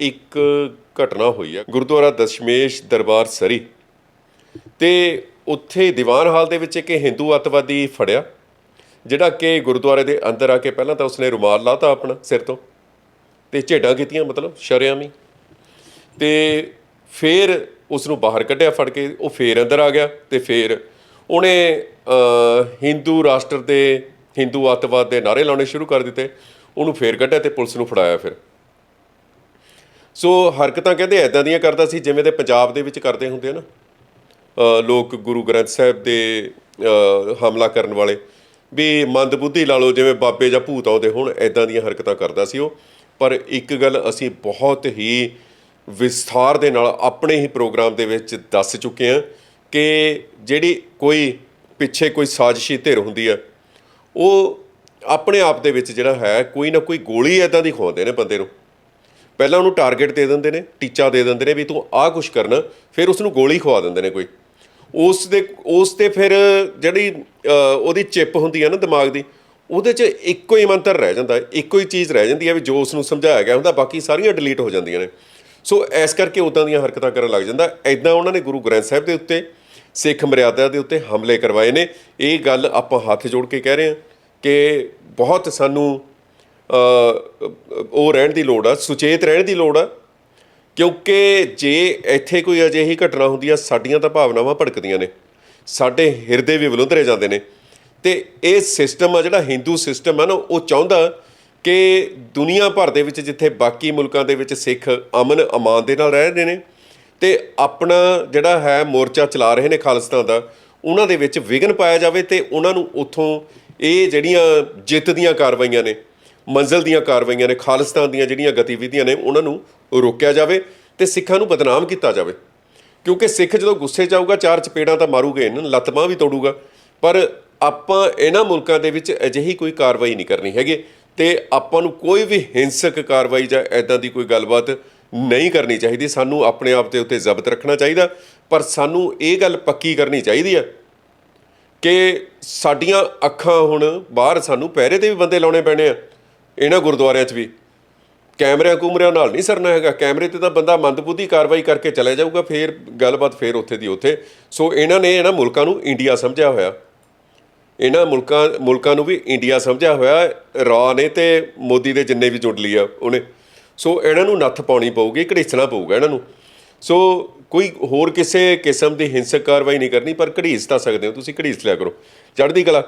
ਇੱਕ ਘਟਨਾ ਹੋਈ ਹੈ ਗੁਰਦੁਆਰਾ ਦਸ਼ਮੇਸ਼ ਦਰਬਾਰ ਸਰੀ। ਤੇ ਉੱਥੇ ਦੀਵਾਨ ਹਾਲ ਦੇ ਵਿੱਚ ਇੱਕ ਹਿੰਦੂ ਅੱਤਵਾਦੀ ਫੜਿਆ, ਜਿਹੜਾ ਕਿ ਗੁਰਦੁਆਰੇ ਦੇ ਅੰਦਰ ਆ ਕੇ ਪਹਿਲਾਂ ਤਾਂ ਉਸਨੇ ਰੁਮਾਲ ਲਾਤਾ ਆਪਣਾ ਸਿਰ ਤੋਂ ਤੇ ਝੇਡਾਂ ਕੀਤੀਆਂ, ਮਤਲਬ ਸ਼ਰੇਆਮੀ। ਤੇ ਫਿਰ ਉਸ ਨੂੰ ਬਾਹਰ ਕੱਢਿਆ ਫੜ ਕੇ, ਉਹ ਫੇਰ ਅੰਦਰ ਆ ਗਿਆ ਤੇ ਫਿਰ ਉਹਨੇ ਹਿੰਦੂ ਰਾਸ਼ਟਰ ਦੇ, ਹਿੰਦੂ ਅੱਤਵਾਦ ਦੇ ਨਾਰੇ ਲਾਉਣੇ ਸ਼ੁਰੂ ਕਰ ਦਿੱਤੇ, ਉਹਨੂੰ ਫੇਰ ਕੱਢਿਆ ਤੇ ਪੁਲਿਸ ਨੂੰ ਫੜਾਇਆ ਫਿਰ। ਸੋ ਹਰਕਤਾਂ ਕਹਿੰਦੇ ਐਦਾਂ ਦੀਆਂ ਕਰਦਾ ਸੀ ਜਿਵੇਂ ਦੇ ਪੰਜਾਬ ਦੇ ਵਿੱਚ ਕਰਦੇ ਹੁੰਦੇ ਆ ਨਾ। ਲੋਕ ਗੁਰੂ ਗ੍ਰੰਥ ਸਾਹਿਬ ਦੇ ਹਮਲਾ ਕਰਨ ਵਾਲੇ। ਵੀ ਮੰਦਬੁੱਧੀ ਲਾ ਲਓ, ਜਿਵੇਂ ਬਾਬੇ ਜਾਂ ਭੂਤ ਆਉਂਦੇ ਹੁਣ ਐਦਾਂ ਦੀਆਂ ਹਰਕਤਾਂ ਕਰਦਾ ਸੀ ਉਹ। ਪਰ ਇੱਕ ਗੱਲ ਅਸੀਂ ਬਹੁਤ ਹੀ ਵਿਸਥਾਰ ਦੇ ਨਾਲ ਆਪਣੇ ਹੀ ਪ੍ਰੋਗਰਾਮ ਦੇ ਵਿੱਚ ਦੱਸ ਚੁੱਕੇ ਹਾਂ ਕਿ ਜਿਹੜੀ ਕੋਈ ਪਿੱਛੇ ਕੋਈ ਸਾਜ਼ਿਸ਼ੀ ਧਿਰ ਹੁੰਦੀ ਆ, ਉਹ ਆਪਣੇ ਆਪ ਦੇ ਵਿੱਚ ਜਿਹੜਾ ਹੈ, ਕੋਈ ਨਾ ਕੋਈ ਗੋਲੀ ਐਦਾਂ ਦੀ ਖਵਾਉਂਦੇ ਨੇ ਬੰਦੇ ਨੂੰ। ਪਹਿਲਾਂ ਉਹਨੂੰ ਟਾਰਗੇਟ ਦੇ ਦਿੰਦੇ ਨੇ, ਟੀਚਾ ਦੇ ਦਿੰਦੇ ਨੇ ਵੀ ਤੂੰ ਆਹ ਕੁਛ ਕਰਨਾ, ਫਿਰ ਉਸ ਨੂੰ ਗੋਲੀ ਖਵਾ ਦਿੰਦੇ ਨੇ ਕੋਈ। ਉਸ ਦੇ, ਉਸ ਤੇ ਫਿਰ ਜਿਹੜੀ ਉਹਦੀ ਚਿੱਪ ਹੁੰਦੀ ਹੈ ਨਾ ਦਿਮਾਗ ਦੀ, ਉਹਦੇ 'ਚ ਇੱਕੋ ਹੀ ਮੰਤਰ ਰਹਿ ਜਾਂਦਾ, ਇੱਕੋ ਹੀ ਚੀਜ਼ ਰਹਿ ਜਾਂਦੀ ਹੈ ਵੀ ਜੋ ਉਸ ਨੂੰ ਸਮਝਾਇਆ ਗਿਆ ਹੁੰਦਾ, ਬਾਕੀ ਸਾਰੀਆਂ ਡਿਲੀਟ ਹੋ ਜਾਂਦੀਆਂ ਨੇ। ਸੋ ਇਸ ਕਰਕੇ ਉਦਾਂ ਦੀਆਂ ਹਰਕਤਾਂ ਕਰਨ ਲੱਗ ਜਾਂਦਾ। ਐਦਾਂ ਉਹਨਾਂ ਨੇ ਗੁਰੂ ਗ੍ਰੰਥ ਸਾਹਿਬ ਦੇ ਉੱਤੇ, ਸਿੱਖ ਮਰਿਆਦਾ ਦੇ ਉੱਤੇ ਹਮਲੇ ਕਰਵਾਏ ਨੇ। ਇਹ ਗੱਲ ਆਪਾਂ ਹੱਥ ਜੋੜ ਕੇ ਕਹਿ ਰਹੇ ਹਾਂ ਕਿ ਬਹੁਤ ਸਾਨੂੰ ਉਹ ਰਹਿਣ ਦੀ ਲੋੜ ਆ, ਸੁਚੇਤ ਰਹਿਣ ਦੀ ਲੋੜ ਆ, ਕਿਉਂਕਿ ਜੇ ਇੱਥੇ ਕੋਈ ਅਜਿਹੀ ਘਟਨਾ ਹੁੰਦੀ ਆ, ਸਾਡੀਆਂ ਤਾਂ ਭਾਵਨਾਵਾਂ ਭੜਕਦੀਆਂ ਨੇ, ਸਾਡੇ ਹਿਰਦੇ ਵੀ ਵਿਲੁੰਦਰੇ ਜਾਂਦੇ ਨੇ, ਤੇ ਇਹ ਸਿਸਟਮ ਆ, ਜਿਹੜਾ ਹਿੰਦੂ ਸਿਸਟਮ ਆ ਨਾ, ਉਹ ਚਾਹੁੰਦਾ ਕਿ ਦੁਨੀਆ ਭਰ ਦੇ ਵਿੱਚ ਜਿੱਥੇ ਬਾਕੀ ਮੁਲਕਾਂ ਦੇ ਵਿੱਚ ਸਿੱਖ ਅਮਨ ਅਮਾਨ ਦੇ ਨਾਲ ਰਹਿ ਰਹੇ ਨੇ, ਤੇ ਆਪਣਾ ਜਿਹੜਾ ਹੈ ਮੋਰਚਾ ਚਲਾ ਰਹੇ ਨੇ ਖਾਲਿਸਤਾਨ ਦਾ, ਉਹਨਾਂ ਦੇ ਵਿੱਚ ਵਿਘਨ ਪਾਇਆ ਜਾਵੇ ਤੇ ਉਹਨਾਂ ਨੂੰ ਉਥੋਂ ਇਹ ਜਿਹੜੀਆਂ ਜਿੱਤ ਦੀਆਂ ਕਾਰਵਾਈਆਂ ਨੇ ਮੰਜ਼ਲ ਦੀਆਂ ਕਾਰਵਾਈਆਂ ਨੇ ਖਾਲਿਸਤਾਨ ਦੀਆਂ ਜਿਹੜੀਆਂ ਗਤੀਵਿਧੀਆਂ ਨੇ ਉਹਨਾਂ ਨੂੰ ਰੋਕਿਆ ਜਾਵੇ ਤੇ ਸਿੱਖਾਂ ਨੂੰ ਬਦਨਾਮ ਕੀਤਾ ਜਾਵੇ। ਕਿਉਂਕਿ ਸਿੱਖ ਜਦੋਂ ਗੁੱਸੇ 'ਚ ਆਊਗਾ ਚਾਰ ਚਪੇੜਾਂ ਤਾਂ ਮਾਰੂਗੇ ਇਹਨਾਂ ਨੂੰ, ਵੀ ਤੋੜੂਗਾ। ਪਰ ਆਪਾਂ ਇਹਨਾਂ ਮੁਲਕਾਂ ਦੇ ਵਿੱਚ ਅਜਿਹੀ ਕੋਈ ਕਾਰਵਾਈ ਨਹੀਂ ਕਰਨੀ ਹੈਗੀ ਤੇ ਆਪਾਂ ਨੂੰ ਕੋਈ ਵੀ ਹਿੰਸਕ ਕਾਰਵਾਈ ਜਾਂ ਐਦਾਂ ਦੀ ਕੋਈ ਗੱਲਬਾਤ ਨਹੀਂ ਕਰਨੀ ਚਾਹੀਦੀ। ਸਾਨੂੰ ਆਪਣੇ ਆਪ ਦੇ ਉੱਤੇ ਜ਼ਬਤ ਰੱਖਣਾ ਚਾਹੀਦਾ ਪਰ ਸਾਨੂੰ ਇਹ ਗੱਲ ਪੱਕੀ ਕਰਨੀ ਚਾਹੀਦੀ ਹੈ ਕਿ ਸਾਡੀਆਂ ਅੱਖਾਂ ਹੁਣ ਬਾਹਰ ਸਾਨੂੰ ਪਹਿਰੇ ਤੇ ਵੀ ਬੰਦੇ ਲਾਉਣੇ ਪੈਣੇ ਆ। ਇਹਨਾਂ ਗੁਰਦੁਆਰਿਆਂ 'ਚ ਵੀ। ਕੈਮਰਿਆਂ ਕੂਮਰਿਆਂ ਨਾਲ ਨਹੀਂ ਸਰਨਾ ਹੈਗਾ। ਕੈਮਰੇ ਤੇ ਤਾਂ ਬੰਦਾ ਮੰਦਬੁੱਧੀ ਕਾਰਵਾਈ ਕਰਕੇ ਚਲੇ ਜਾਊਗਾ, ਫੇਰ ਗੱਲਬਾਤ ਫੇਰ ਉੱਥੇ ਦੀ ਉੱਥੇ। ਸੋ ਇਹਨਾਂ ਨੇ ਇਹਨਾਂ ਮੁਲਕਾਂ ਨੂੰ ਇੰਡੀਆ ਸਮਝਿਆ ਹੋਇਆ। ਇਹਨਾਂ ਮੁਲਕਾਂ ਮੁਲਕਾਂ ਨੂੰ ਵੀ ਇੰਡੀਆ ਸਮਝਿਆ ਹੋਇਆ। ਰੌ ਨੇ ਤੇ ਮੋਦੀ ਦੇ ਜਿੰਨੇ ਵੀ ਜੁੜ ਲਈ ਆ ਉਹਨੇ। ਸੋ ਇਹਨਾਂ ਨੂੰ ਨੱਥ ਪਾਉਣੀ ਪਊਗੀ, ਘੜੀਸਣਾ ਪਊਗਾ ਇਹਨਾਂ ਨੂੰ। ਸੋ ਕੋਈ ਹੋਰ ਕਿਸੇ ਕਿਸਮ ਦੀ ਹਿੰਸਕ ਕਾਰਵਾਈ ਨਹੀਂ ਕਰਨੀ, ਪਰ ਘੜੀਸ ਤਾਂ ਸਕਦੇ ਹੋ। ਤੁਸੀਂ ਘੜੀਸ ਲਿਆ ਕਰੋ। ਚੜ੍ਹਦੀ ਕਲਾ।